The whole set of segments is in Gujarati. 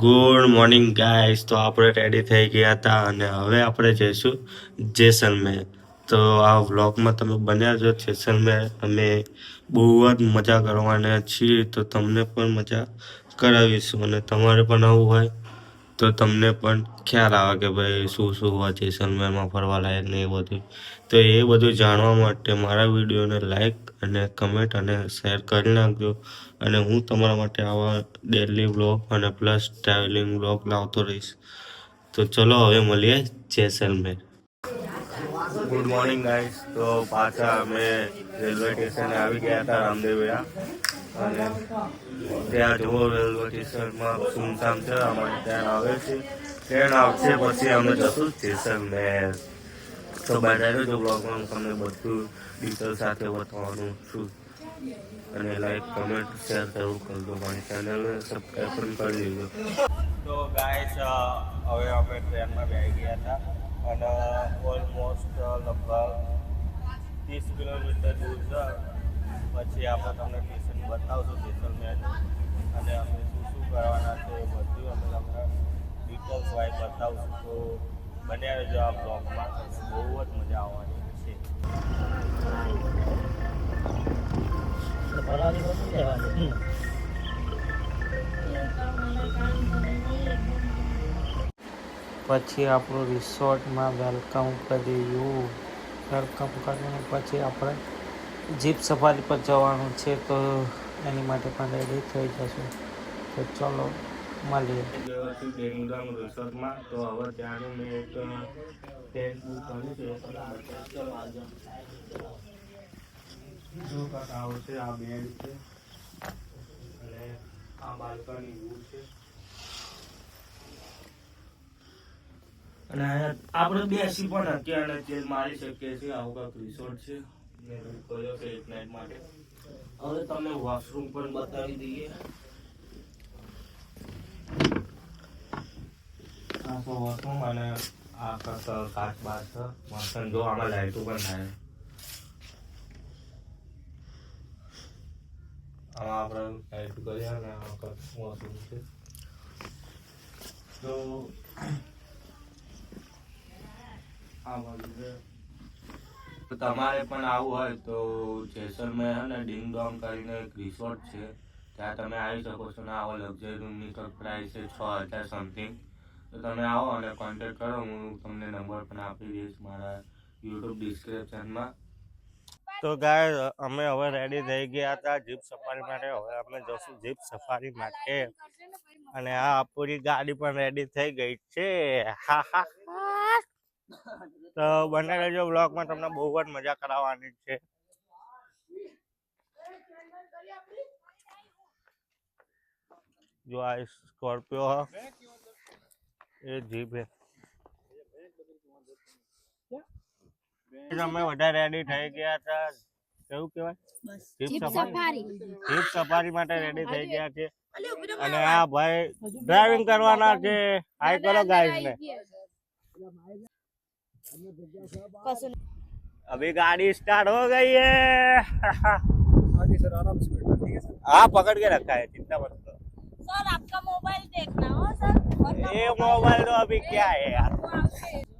ગુડ મોર્નિંગ ગાઈસ તો આપણે રેડી થઈ ગયા હતા અને હવે આપણે જઈશું જેસલમેર. તો આ વ્લોગમાં તમે બન્યા છો જેસલમેર. અમે બહુ જ મજા કરવાના છીએ. તો તમને પણ મજા કરાવીશું અને તમારે પણ આવું હોય તો તમને પણ ખ્યાલ આવે કે ભાઈ શું શું હોય જેસલમેરમાં ફરવા લાયક ને એ બધું. તો એ બધું જાણવા માટે મારા વિડીયોને લાઈક અને કમેન્ટ અને શેર કરી નાખજો. અને હું તમારા માટે આવા ડેલી વ્લોગ અને પ્લસ ટ્રાવેલિંગ વ્લોગ લાવતો રહીશ. તો ચલો હવે મળીએ જેસલમેર. ગુડ મોર્નિંગ ગાઈસ તો પાછા અમે રેલવે સ્ટેશને આવી ગયા હતા રામદેવયા અને ત્યાં જુઓ રેલવે સ્ટેશનમાં સુમસામ છે. અમારી ટ્રેન આવે છે. ટ્રેન આવશે પછી અમે જશું જેસલમેર. તો બધા જો બ્લોગમાં તમને બધું ડિટેલ સાથે બતાવવાનું છું. અને લાઈક કમેન્ટ શેર કરવું કરજો મારી ચેનલને સબસ્ક્રાઈબ પણ કરી દેજો. તો ગાઈસ હવે અમે ટ્રેનમાં બેસી ગયા હતા અને ઓલમોસ્ટ લગભગ ત્રીસ કિલોમીટર દૂર છે. પછી આપણે તમને સ્ટેશન બતાવશું જેસલમેર અને અમે શું શું કરવાના છે એ બધું અમે તમને ડિટેલ્સ વાઇઝ બતાવશું. તો બન્યા રહેજો આ બ્લોગમાં બહુ જ મજા આવવાની છે. પછી આપણું રિસોર્ટમાં વેલકમ કર્યું. વેલકમ કરીને પછી આપણે જીપ સફારી પર જવાનું છે તો એની માટે પણ રેડી થઈ જશું. તો ચલો, મળીએ. ગયો છું ડેંગુગામ રિસોર્ટમાં. તો હવે ત્યાંનું મેં એક ટેન્ટ બુક કર્યું છે. ચલો આવજો જો કાંક છે, આ બેડ છે. અને આ બાલ્કની વ્યૂ છે. અને આપણે બેસી પણ શકીએ અને જે મારી શકીએ છીએ, આવું કાંક રિસોર્ટ છે. મેં બુક કર્યો છે એક નાઇટ માટે. હવે તમને વોશરૂમ પણ બતાવી દઈએ. આ તો વોશરૂમ અને આ કાંક કાચ બાર છે. મસ્ત જો આમાં લાઇટો પણ થાય. આપણે લાઇટ કરીએ અને આ કાંક વોશરૂમ છે તો આ બાજુ છે તો તમારે પણ આવવું હોય તો જેસલમેર હે ને ડિંગ ડોંગ કરીને એક રિસોર્ટ છે ત્યાં તમે આવી શકો છો ને આવો લક્ઝરી રૂમની તો પ્રાઇસ છે છ હજાર સમથિંગ તો તમે આવો અને કોન્ટેક્ટ કરો હું તમને નંબર પણ આપી દઈશ મારા યુટ્યુબ ડિસ્ક્રિપ્શનમાં તો ગાય અમે હવે રેડી થઈ ગયા હતા જીપ સફારી માટે. હવે અમે જશું જીપ સફારી માટે. અને આ પૂરી ગાડી પણ રેડી થઈ ગઈ છે. હા હા. તો બને રહેજો બ્લોગમાં તમને બહુ જ મજા કરાવવાની છે. જો આ સ્કોર્પિયો એ જીપ હે અમે બધા રેડી થઈ ગયા હતા કેવું કહેવાય જીપ સફારી જીપ સફારી માટે રેડી થઈ ગયા છે અને આ ભાઈ ડ્રાઇવિંગ કરવાના છે હાઈ કરો ગાઈસ ને अभी गाड़ी स्टार्ट हो गई है हाँ पकड़ के रखा है चिंता मत करो सर आपका मोबाइल देखना हो सर वरना ये मोबाइल तो अभी क्या है यार आपके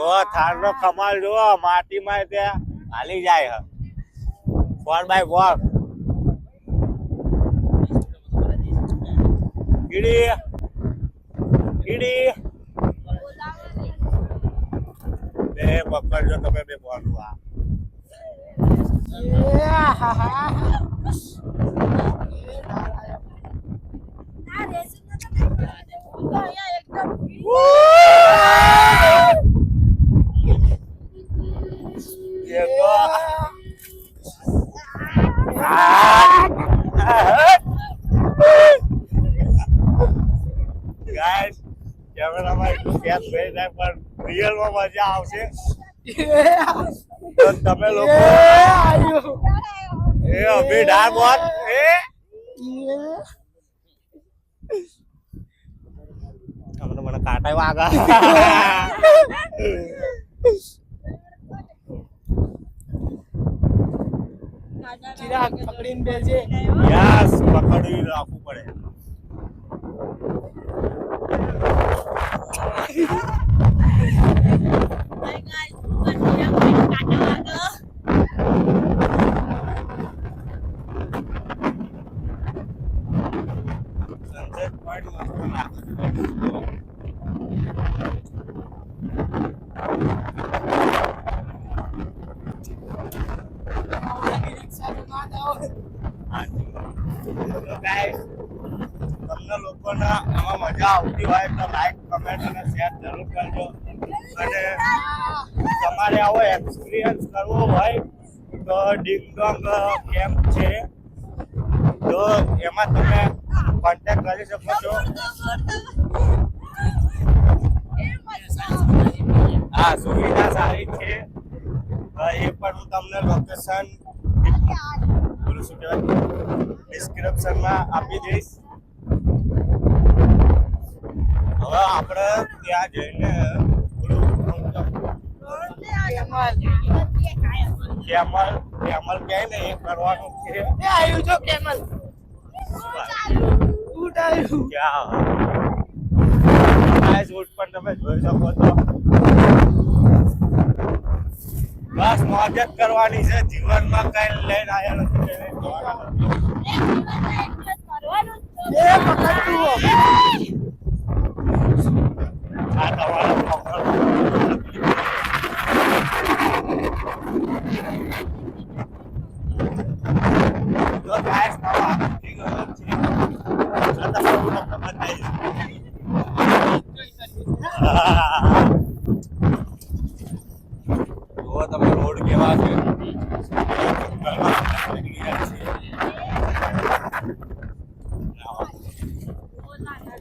જો થાર નો કમાલ જો માટીમાં ત્યાં હાલી જાય હ. ફોર બાય ફોર કીડી. કીડી. બે પકડજો તમે બે બોલું આ. ના ગાઈસ કેમેરામાં કેચ થઈ જાય પણ રિયલમાં મજા આવશે તો તમે લોકો એ અભી ડામ ઓન એ મને કાંટાય વાગા ચિરાગ પકડીને બેસે. યસ પકડી રાખવું પડે સનસેટ પોઈન્ટ મસ્ત લાગે. તો guys, તમને લોકોને આમાં મજા આવતી હોય તો લાઈક કમેન્ટ અને શેર જરૂર કરજો અને તમારે આવો એક્સપિરિયન્સ કરવો હોય તો ડિંગ ડોંગ કેમ્પ છે તો એમાં તમે કોન્ટેક્ટ કરી શકો છો. હા, સુવિધા સારી છે. એ પણ હું તમને લોકેશન બોલું શું કહેવાય? ડિસ્ક્રિપ્શનમાં આપી દઈશ. હવે આપણે ત્યાં જઈને કેમલ કેમલ કહે ને એ કરવાનું છે. આવ્યું જો કેમલ. પણ તમે જોઈ શકો તો બસ મોજ કરવાની છે જીવનમાં કઈ લઈને આવ્યા નથી. એ પકડતું life.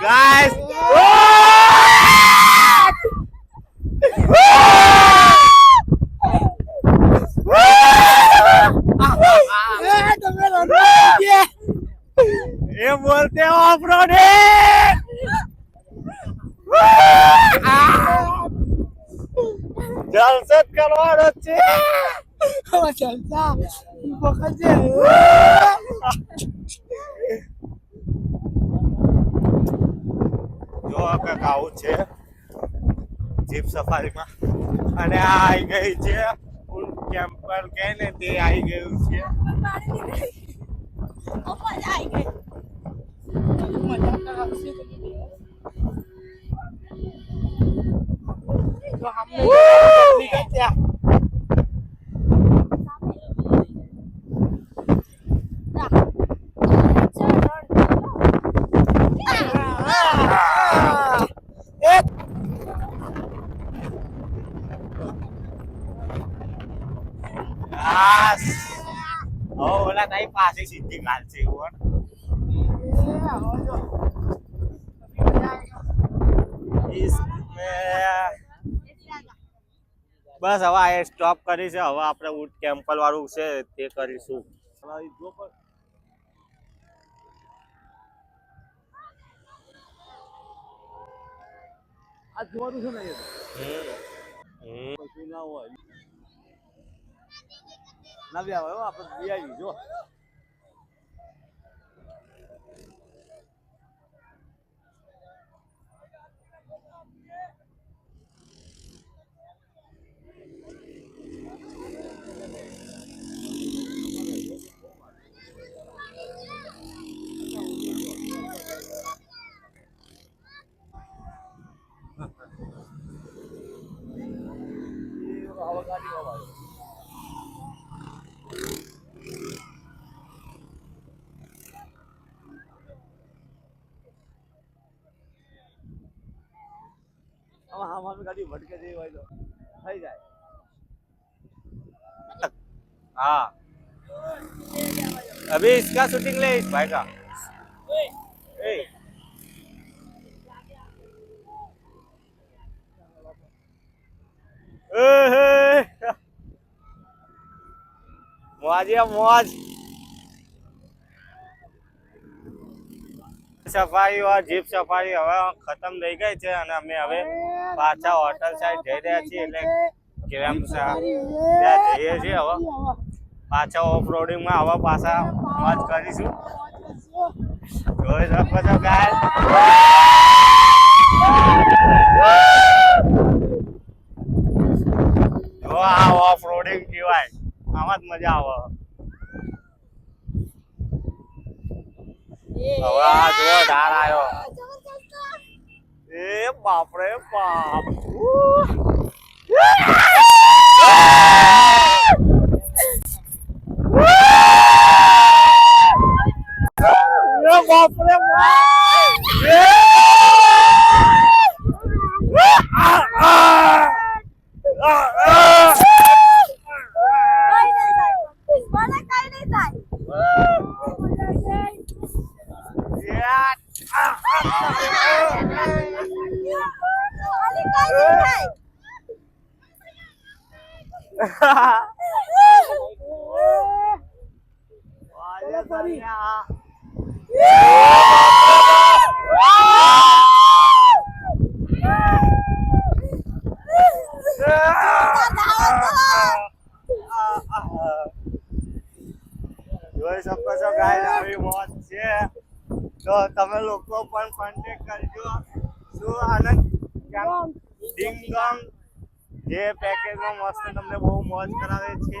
Guys! Eu vou ter um off-roading! હવે ચાલતા પકડજે જો કંઈક આવું છે જીપ સફારીમાં. અને આ આવી ગઈ છે કેમ્પર કે ને તે આવી ગયું છે. મજા પકડી ગઈ ત્યાં આ, એ આસ ઓ ઓલા પાસે સીધી ગાલ છે કોણ બસ હવે આ સ્ટોપ કરી છે. હવે આપણે ઊંટ કેમ્પલ વાળું છે તે કરીશું. આ જોવાનું છે ને કશું ના હોય આપણે જો હવા ગાડી હવા આમાં આમ આમ ગાડી ભટકે જેવી હોય તો થઈ જાય हाँ अभी इसका शूटिंग ले इस भाई का ए મોજે મોજ સફારી और જીપ સફારી હવે ખતમ થઈ ગઈ છે અને અમે હવે પાછા હોટલ સાઈડ જઈ રહ્યા છીએ એટલે કેમ ત્યાં જઈએ છીએ હવે. પાછા ઓફ રોડિંગમાં હવે પાછા મોજ કરીશું. જોઈ શકો છો ગાય આ ઓફ રોડિંગ કહેવાય. આમાં જ મજા આવે. હવે આ જો ધાર આવ્યો. એ બાપ. રે બાપ બાપ. રે કઈ નહીં થાય મને કઈ નહીં થાય અલી કઈ નહીં થાય જોઈ શકો છો ગાય આવી મોજ છે. તો તમે લોકો પણ કોન્ટેક્ટ કરજો. શું આનંદ? ડિંગ ડોંગ જે પેકેજમાં મસ્ત તમને બહુ મોજ કરાવે છે.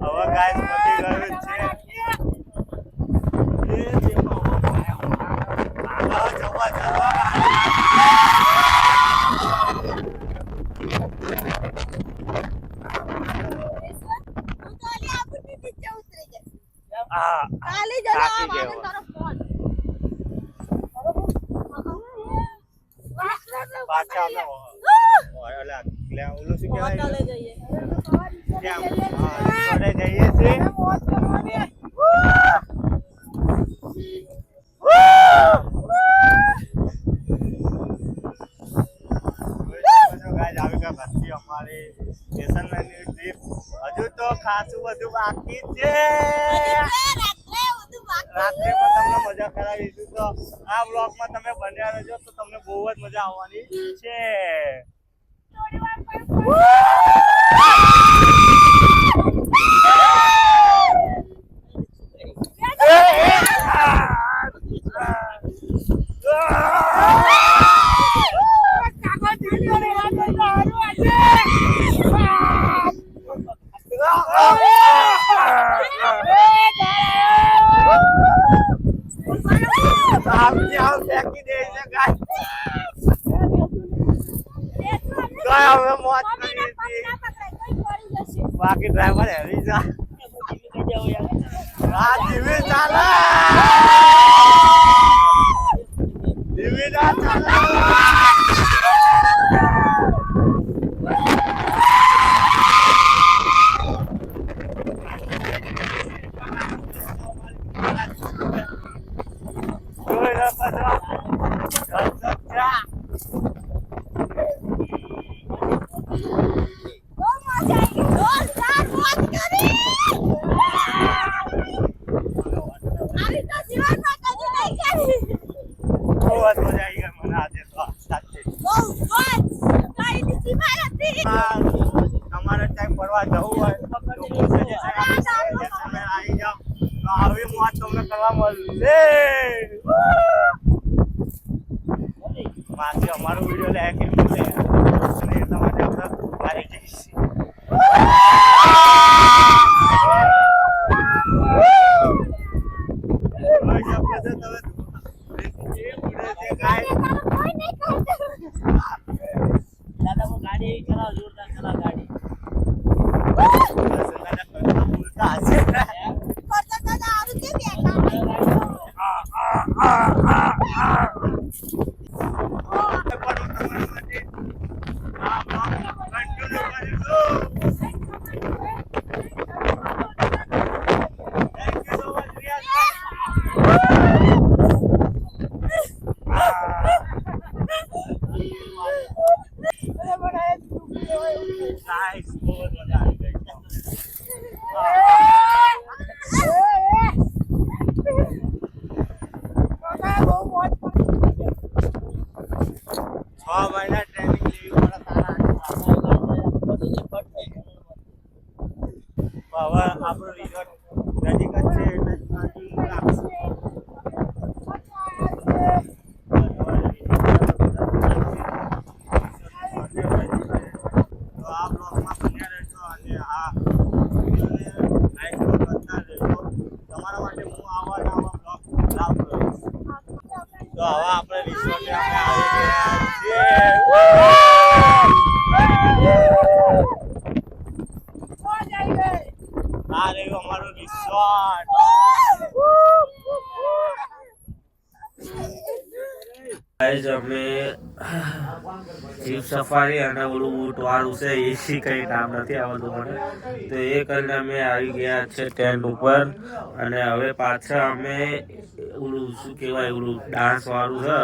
હવે ગાય પતી ગયું છે એ દેખો, આગળ જવા જવા. હું તો અલી આપણને નીચે ઉતરી જઈશ આ કાલે જ થાકી આવે ગયો. તારો ફોન પાછા ઓય, ઓલા, ઓલું શું કહેવાય? હોટલે જઈએ. ત્યાં હા, જોડે જઈએ છીએ. ગાઈસ આવી અમારી સ્ટેશનની ટ્રીપ. હજુ તો ખાસું બધું બાકી છે. રાત્રે પણ તમને મજા કરાવીશું તો આ બ્લોગમાં તમે બન્યા રહેજો તો તમને બહુ જ મજા આવવાની છે આમથી આમ ફેંકી દે છે ગાઈસ તો હવે મોજ કરી હતી બાકી ડ્રાઈવર હેરી છે આ ધીમે ચાલે ધીમે ના ચાલે જોઈ લે પાછા. જા. બહુ મજા આવી જોરદાર મોજ કરી આવી તો જીવનમાં કદી નહીં કરી બહુ જ મજા આવી ગઈ મને આજે તો સાચે. બહુ મોજ કઈ બીજી માર હતી આ તમારે ક્યાંય ફરવા જવું હોય તો તમે આવી આવી મોજ તમને કરવા મળશે માસી અમારો વીડિયો લે કે લે અને એટલા માટે આપણે આવી જઈશું ભાઈ આપણે તો તમે એ ઉડે છે કાંઈ તારો કોઈ નહીં કરતું દાદા હું ગાડી ચલાવ જોરદાર ચલાવ ગાડી દાદા કરતા બોલતા હશે કરતા કરતા આવી કે બેઠા Nice, બહુ જ મજા આવી ગઈ. છ મહિના ટ્રેનિંગ લેવી પડે તારા હવે આપણો રિઝલ્ટ નજીક જ છે એટલે હજુ લાગશે. તો આ બ્લોગમાં બન્યા રહેજો અને આ વિડીયોને લાઈક કરતા રહેજો તમારા માટે હું આવા ને આવા બ્લોગ લાવતો રહીશ તો હવે આપણે રિસોર્ટે અમે આવી ગયા છીએ આ રહ્યું અમારું રિસોર્ટ ગાઈઝ અમે જીપ સફારી અને ઓલું ઊંટ વાળું છે એસી કઈ નામ નથી આવતું મને. તો એ કરીને અમે આવી ગયા છે ટેન્ટ ઉપર અને હવે પાછા અમે ઓલું શું કહેવાય, ઓલું ડાન્સ વાળું છે,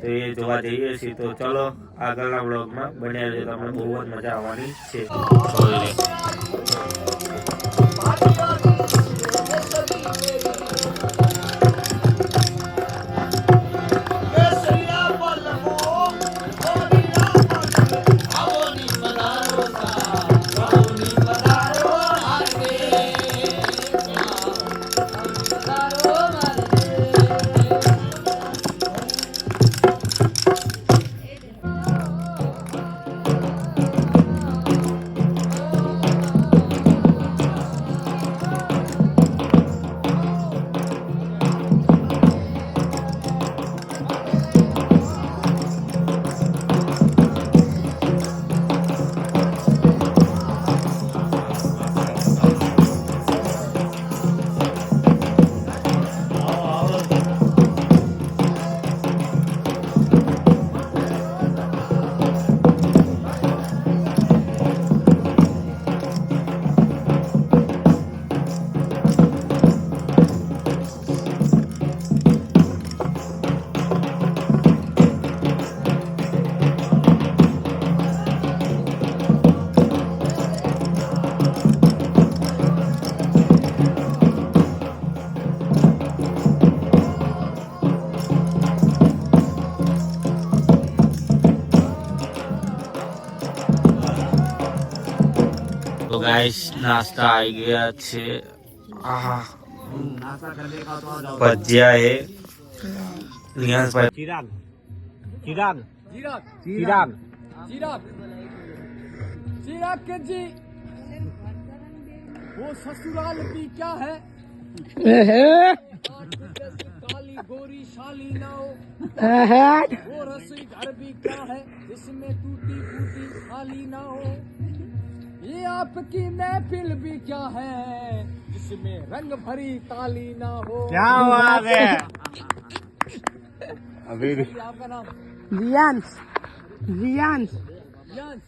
તો એ જોવા જઈએ છીએ. તો ચલો, આગળના બ્લોગમાં બન્યા છે તમને બહુ જ મજા આવવાની છે. नाइस नाश्ता आ गया अच्छे। भजिया है। रियांस चिराग। चिराग। चिराग। चिराग। चिराग। चिराग के जी। वो ससुराल भी क्या है? काली गोरी शाली नाओ वो रसोई घर भी क्या है? इसमें टूटी फूटी खाली ना हो। ये आपकी महफिल भी क्या है? जिसमें रंग भरी ताली ना हो। क्या बात है? अभी आपका नाम रियांश रियांश रियांश